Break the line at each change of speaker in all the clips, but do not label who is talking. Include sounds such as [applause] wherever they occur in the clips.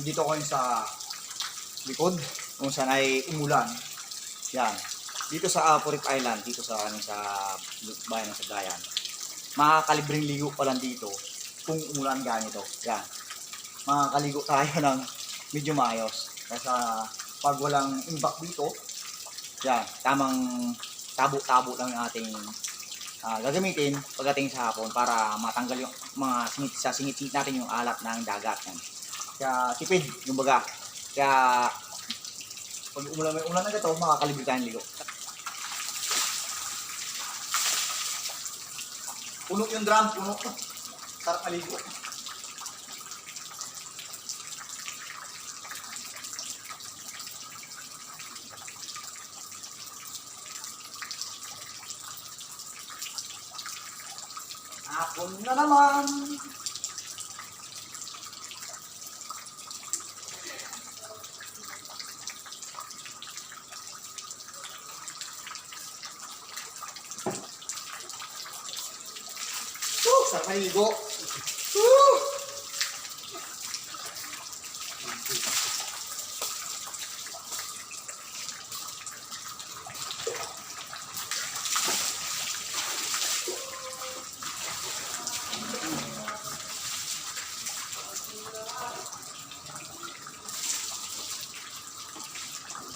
Andito ko sa likod kung saan ay umulan. Yan. Dito sa Apurit Island, dito sa ano, sa bayan ng Sagayan. Makakalibreng ligo pa lang dito kung umulan ganito. Yan. Makakaligo tayo [laughs] ng medyo maayos. Kasi pag walang imbak dito, yan, tamang tabo-tabo lang yung ating ah, gagamitin pagdating sa hapon para matanggal yung mga singit sa singit-singit natin yung alat ng dagat. Yan. Kaya tipid, yung baga. Kaya pag umulan may ulan na ganito, makakalibre tayong ligo. Puno yung drum, puno. Sarap maligo. Hapon na naman. Sarap maligo. Woo!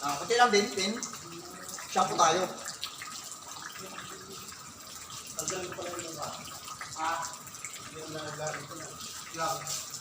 Ah, kunti lang din, din. Shampoo tayo. Ah, yung nagagamit ko na. Lang.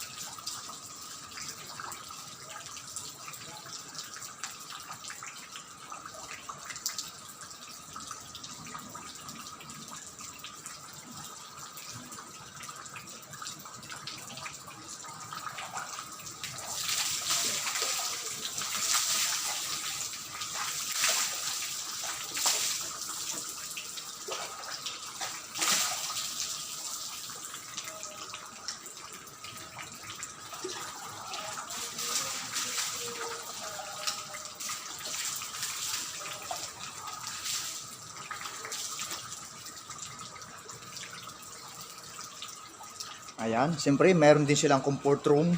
Ayan, siyempre meron din silang comfort room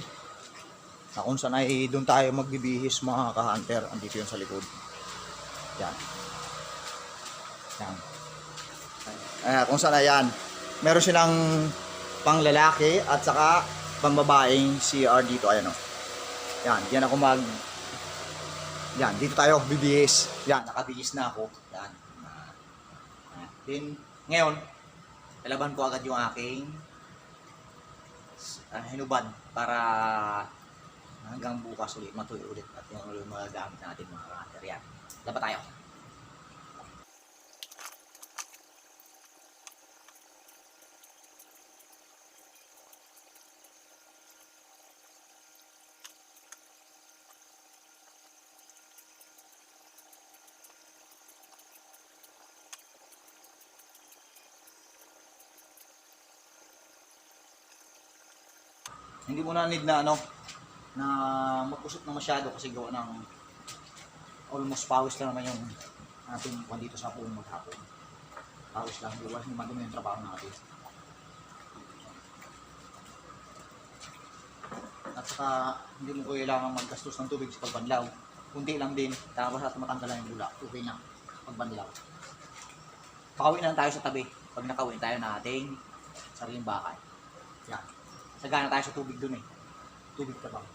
na kung saan ay doon tayo magbibihis mga ka-hunter. Andito yun sa likod. Yan. Yan. Ayan, kung saan ayan. Meron silang pang lalaki at saka pang babaeng CR dito. Ayan o. Yan, yan ako mag... Yan, dito tayo bibihis. Yan, nakabihis na ako. Yan. Then, ngayon, lalaban ko agad yung aking uh, hinuban para hanggang bukas ulit matuloy ulit at yung mga gamit natin mga runner yan. Laban tayo. Hindi mo na need na ano na magkusot na masyado kasi gawa ng almost pawis lang naman yung ating kung dito sa hapon maghapon. Pawis lang, ba? Hindi madumi yung trabaho natin. At saka hindi mo kailangan maggastos ng tubig sa pagbanlaw. Kunti lang din, tapos at matanggalan yung bula. Okay na, pagbanlaw. Pakawin na tayo sa tabi. Pag nakawin tayo na ating sariling bakal. Yan. Sagana tayo sa tubig dun eh. Tubig ka bang?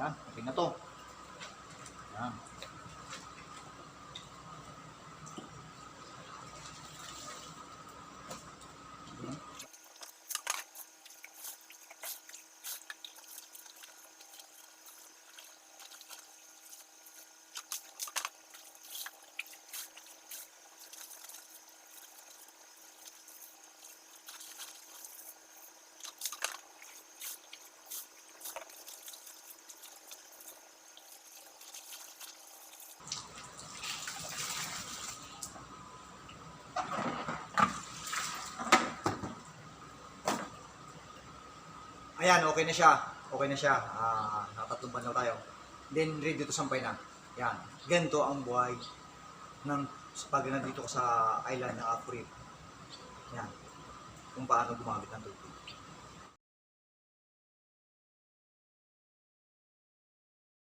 Yan, okay na to. Yan. Yan. Ayan, okay na siya. Okay na siya. Ah, nakatatlong banlaw tayo. Then, ready to sampay na. Yan. Ganito ang buhay ng pag nandito ka sa island ng Apurit. Yan. kung paano gumamit ng tubig.